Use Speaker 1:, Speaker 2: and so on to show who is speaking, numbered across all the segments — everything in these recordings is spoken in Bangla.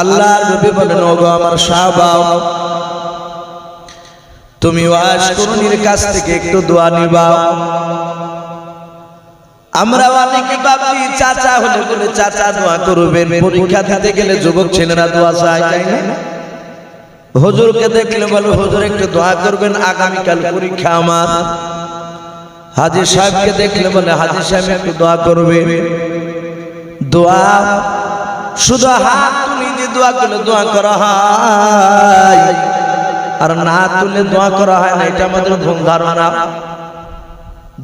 Speaker 1: আল্লাহ নবী বলেন, ওগো আমার সাহাবাও, তুমি ওয়াজ করুনির কাছ থেকে একটু দোয়া নিবা আমরা অনেকে ভাবি চাচা হলে বলে, চাচা দোয়া করবেন, পরীক্ষা দিতে গেলে যুবক ছেলেরা দোয়া চায়, তাই না? হুজুরকে দেখলে বলো, হুজুর একটু দোয়া করবেন, আগামীকাল পরীক্ষা আমার। হাজি সাহেবকে দেখলে বলে, হাজি সাহেব একটু দোয়া করবে দোয়া শুধু হাত দিয়ে দোয়া করলে দোয়া করা হয়। আর না তুলে দোয়া করা হয় না, এটা আমাদের ভুল ধারণা।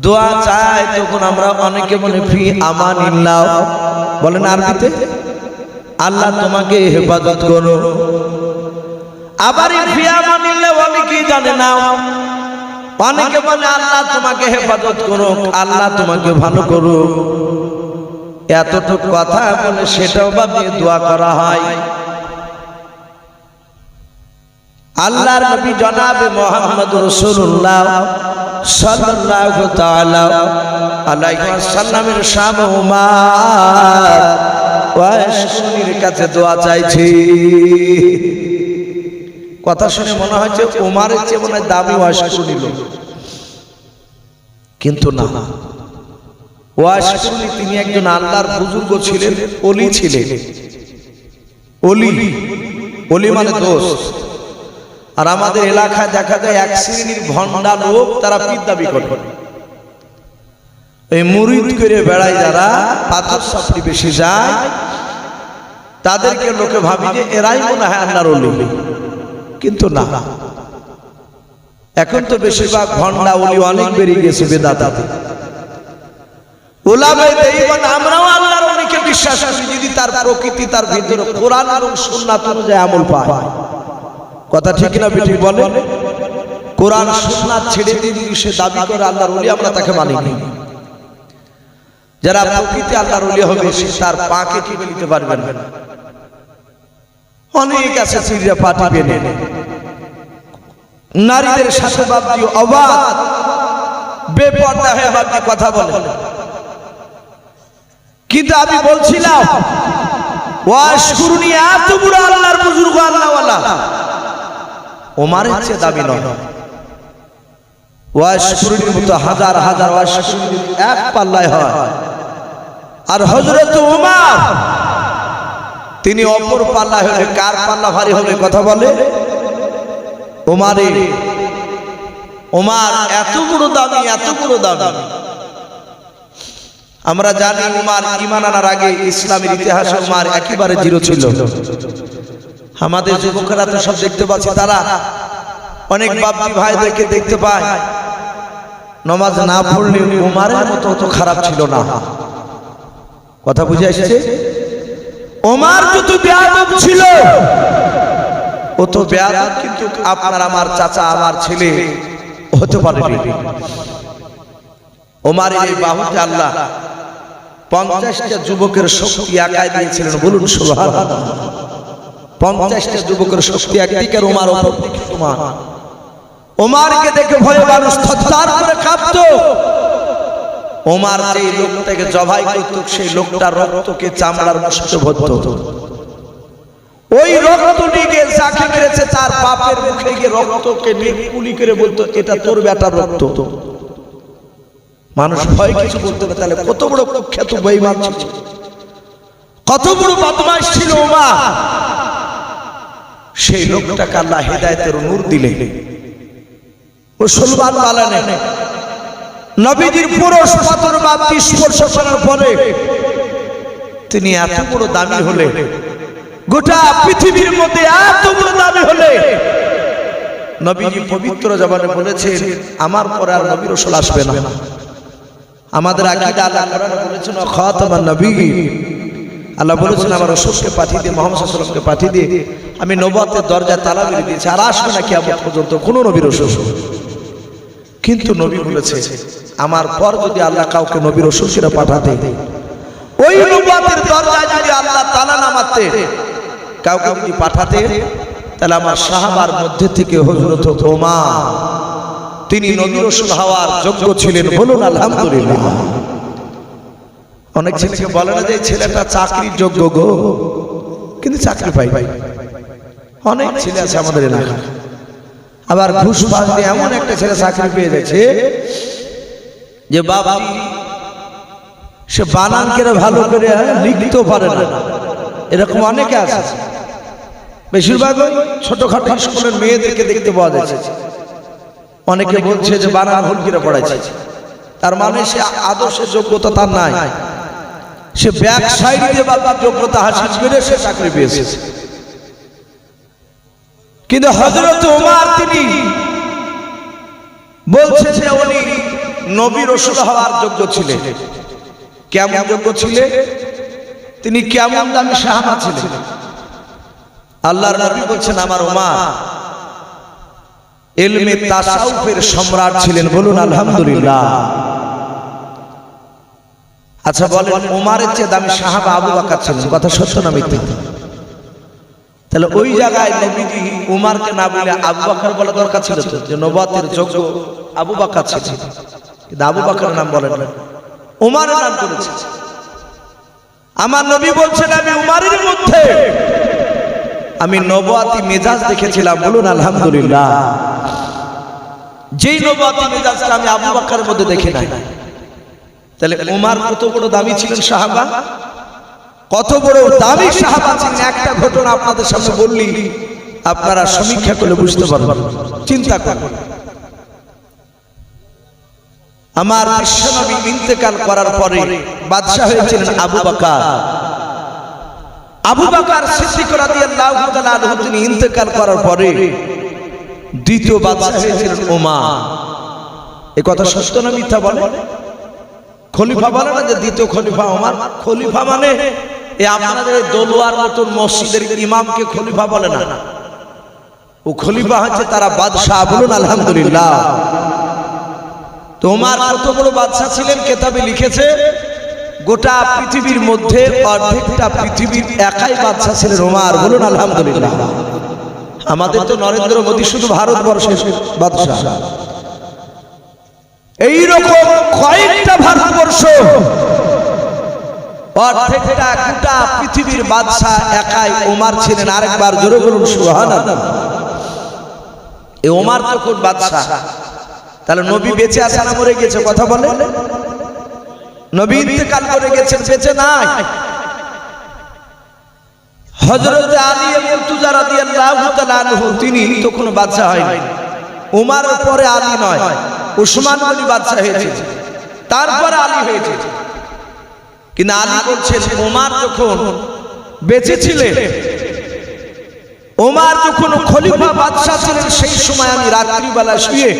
Speaker 1: দোয়া চাই, তখন আমরা অনেকে বলে ফি আমান ইল্লাহ বলেন আরবিতে, আল্লাহ তোমাকে হেফাজত করো আবার ফি ইল্লাহ অনেকেই জানে না। অনেকে বলে আল্লাহ তোমাকে হেফাজত করো আল্লাহ তোমাকে ভালো করো এতটুকু কথা বলে সেটাও ভাবিয়ে দোয়া করা হয়। আল্লাহর নবী জনাবে মোহাম্মদ রাসূলুল্লাহ সাল্লাল্লাহু তাআলা আলাইহি ওয়াসাল্লামের শামউমার ওয়াশকুনির কাছে দোয়া চাইছি। কথা শুনে মনে হচ্ছে ওমারের চেয়ে মনে দামি ওয়াশকুনি কিন্তু না। তিনি একজন আল্লাহর বুজুর্গ ছিলেন অলি ছিলেন। অলি অলি মানে দোস্ত। আর আমাদের এলাকায় দেখা যায় এক শ্রেণির ভণ্ডা লোক তারা পীর দাবি করে। এই মুরিদ করে বেড়ায় যারা পাথর সাপড়ি বেশি যায় তাদেরকে লোকে ভাবি যে এরাই মনে হয় আল্লাহর অলি কিন্তু না। এখন তো বেশিরভাগ ভণ্ডা অলি অনেক বেরিয়ে গেছে বেদাতাতে ওলামায়ে দেইবান আমরাও আল্লাহর অলিকে বিশ্বাস করি, যদি তার প্রকৃতি, তার ভিতরে কোরআন এবং ছেড়ে দিয়ে যদি সে দাবি তাকে মানি নি। যারা প্রকৃতি আল্লাহর ওলি হবে, সে তার পাকে টিপে নিতে পারবেন অনেক আছে চিড়িয়া পা টিপে নেন নারীদের সাথে বাপজি অবাধ। বেপর্দা হয়ে কথা বলে। কিন্তু আমি বলছিলাম, ওয়াশ করুনি এত দাবি নয়। হাজার হাজার এক পাল্লায় হয়। আর তিনি অপর পাল্লা হলে কার পাল্লা ভারী হবে কথা বলে? ওমারে ওমার এত বড় দামি, এত বড় দামি। আমরা জানি উমার ইমান আনার আগে ইসলামের ইতিহাসে উমার একেবারে জিরো ছিল। আমাদের যুবকেরা তো সব দেখতে পাচ্ছি, তারা অনেক বাপজি ভাইদেরকে দেখতে পায়। নমাজ না পড়লে উমারের মতো অত খারাপ ছিল না। কথা বুঝে এসেছে ওমার যত বেয়াদব ছিল ও তো বেয়াদব কিন্তু আপনার, আমার চাচা, আমার ছেলে হতে পারেনি। ওমারের এই বাহুতে আল্লাহ পঞ্চাশটা যুবকের শক্তি একাই দিয়েছিলেন, বলুন সুবহান পঞ্চাশটা যুবকের শক্তি একদিকের ওমার, অপর দিকে তোমার। ওমারকে দেখে ভয়ে মানুষ কাঁপত। ওমার যে লোকটাকে জবাই করত, সেই লোকটার রক্তকে চামড়ার মশকে ভরত। ওই রক্ত নিয়ে যাকে মেরেছে তার বাপের মুখে গিয়ে রক্তকে নিয়ে করে বলতো, এটা তোর বেটার রক্ত। মানুষ ভয় কিছু বলতে পারে তাহলে কত বড় কুখ্যাত বেঈমান ছিল। কত বড় বদমাশ ছিল ওমা। সেই লোকটাকে আল্লাহ হেদায়েতের নূর দিলে মুসলমান বালানে। নবীজির পুরুষ পাথর বাপটি স্পর্শ করার পরে তিনি এত বড় দামি হলে গোটা পৃথিবীর মধ্যে এত বড় দামি হলে নবীজি পবিত্র জবানে বলেছেন আমার পরে আর নবী রসুল আসবে না। আমাদের আকীদা আল্লাহ কোরআনে বলেছেন খাতামান নবী। আল্লাহ বলেছেন আমার রসুলকে পাঠিয়ে দিয়ে মোহাম্মদ সাল্লামকে পাঠিয়ে দিয়ে আমি নবতের দরজায় তালা মেরে দিয়েছি। আর আসবে না কিয়ামত পর্যন্ত? কোনো নবীর রসুল। কিন্তু নবী বলেছে আমার পর যদি আল্লাহ কাউকে নবীর রসুলকে পাঠাতে ওই নবতের দরজায় যদি আল্লাহ তালা না মারতে কাউকে যদি পাঠাতে তাহলে আমার সাহাবার মধ্যে থেকে হজরত ওমা তিনি নবী রসুল হওয়ার যোগ্য ছিলেন বলুন আলহামদুলিল্লাহ। অনেক ছেলেকে বলে না যে ছেলেটা চাকরির যোগ্য গো কিন্তু চাকরি পাই। অনেক ছেলে আছে আমাদের এলাকায়। আবার ঘুষ পাস দিয়ে এমন একটা ছেলে চাকরি পেয়ে গেছে যে বাবা সে বানান করে ভালো করে লিখতেও পারে না। এরকম অনেকে আছে। বেশিরভাগ ওই ছোটখাটো স্কুলের মেয়েদেরকে দেখতে পাওয়া যাচ্ছে। অনেকে বলছে যে বানান ভুল করে পড়াইছে। তার মানে সে আদর্শের যোগ্যতা তার নাই। সে ব্যাক সাইড দিয়ে বাবার যোগ্যতা হাসিল করে সে চাকরি পেয়েছে। কিন্তু হজরত ওমার তিনি বলছে যে উনি নবী রসুল হওয়ার যোগ্য ছিলেন। কেমন যোগ্য ছিলেন? তিনি কেমন দামি সাহাবা ছিলেন? আল্লাহর নবী বলছেন আমার ওমা এলমে তাসাউফের সম্রাট ছিলেন বলুন আলহামদুলিল্লাহ। আচ্ছা বলেন, ওমারের চেয়ে দামি সাহাবা আবু বাকার ছিলেন, কথা সত্য না মিথ্যা? তাহলে ওই জায়গায় নবীজি উমারকে না বলে আবু বাকর বলা দরকার ছিল তো, যে নবাতের যোগ্য আবু বাকর ছিল কিন্তু আবু বাকরের নাম বলেন না। উমারের নাম করেছে। আমার নবী বলছেন, আমি উমারের মধ্যে। আমি নবাতি মেজাজ দেখেছিলাম, বলুন আলহামদুলিল্লাহ। যেই নবাতি মেজাজটা আমি আবু বাকরের মধ্যে দেখি নাই। তাহলে উমার কত বড় দামি ছিলেন সাহাবা? কত বড় দামি সাহাবা ছিলেন? একটা ঘটনা আপনাদের সামনে বললি, আপনারা সমীক্ষা করে বুঝতে পারবেন। চিন্তা করবেন আমার বিশ্বনবী ইন্তেকাল করার পরে বাদশাহ হয়েছিলেন আবু বাকার আবু বাকার সিদ্দিক রাদিয়াল্লাহু তাআলা আনহু তিনি করার পরে দ্বিতীয় ওমর এই কথা সত্য না মিথ্যা বলে? খলিফা বলে না যে দ্বিতীয় খলিফা ওমর? খলিফা মানে এই আপনাদের দলুয়ার মতন মসজিদের ইমামকে খলিফা বলে না। ও খলিফা হচ্ছে তারা বাদশাহ বলুন, আলহামদুলিল্লাহ। তোমার কত বড় বাদশাহ ছিলেন? কেতাবে লিখেছে গোটা পৃথিবীর মধ্যে অর্ধেকটা পৃথিবীর একাই বাদশাহ ছিলেন ওমার। বলুন, আলহামদুলিল্লাহ। আমাদের তো নরেন্দ্র মোদী শুধু ভারতবর্ষের বাদশাহ। এইরকম কয়েকটা ভারতবর্ষ, অর্ধেকটা গোটা পৃথিবীর বাদশাহ একাই ওমার ছিলেন। আরেকবার জোরে বলুন, সুবহানাল্লাহ। এই ওমার তো কোন বাদশাহ? তাহলে নবী বেঁচে আছে না মরে গেছে কথা বলে নবী ইন্তেকাল করে গেছেন, বেঁচে নাই। হযরত আলী মুর্তুজা রাদিয়াল্লাহু তাআলা আনহু, তিনি তো কোনো বাদশা হয়নি। উমারের পরে আলী নয়, উসমান গনি বাদশা হয়েছে। তারপরে আলী হয়েছে। কিন্তু আলী বলছেন ওমার যখন বেঁচে ছিলেন ওমার যখন খলিফা বাদশাহ ছিলেন, সেই সময় আমি রাত্রিবেলা শুয়ে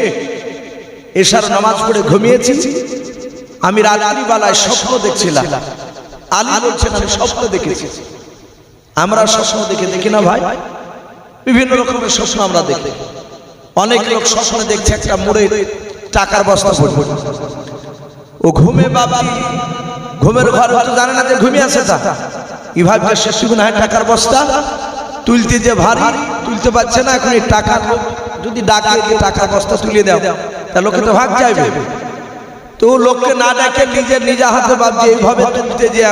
Speaker 1: এশার নামাজ পড়ে ঘুমিয়েছি। আমি রাত্রিবেলায় স্বপ্ন দেখছিলাম। আলী বলছেন, আমি স্বপ্ন দেখেছি। আমরা স্বপ্ন দেখে দেখি না ভাই? বিভিন্ন রকমের স্বপ্ন আমরা দেখি। অনেক লোক স্বপ্ন দেখছে একটা মোড়ে টাকার বস্তা পড়বে ও ঘুমে বাবা ঘুমের ঘর হয়তো জানে না যে ঘুমিয়ে আছে তা। ই ভাবছে শেষ হয় টাকার বস্তা? তুলতে যে ভারী, তুলতে পারছে না এখন এই টাকা যদি ডাকে, টাকার বস্তা তুলে দাও, তা লোকে তো ভাগ যাইবে তো লোককে না ডাকে হাতে এইভাবে যে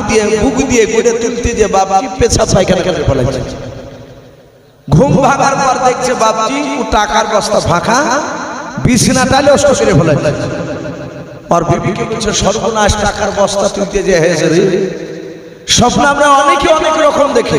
Speaker 1: দিয়ে দিয়ে যে দেখছে ও টাকার বস্তা ফাঁকা, বিছনা টালে অষ্ট করে ফেলাচ্ছে আর বিবিকে সর্বনাশ, টাকার বস্তা তুলতে যে হয়েছে রে। স্বপ্ন আমরা অনেকে অনেক রকম দেখে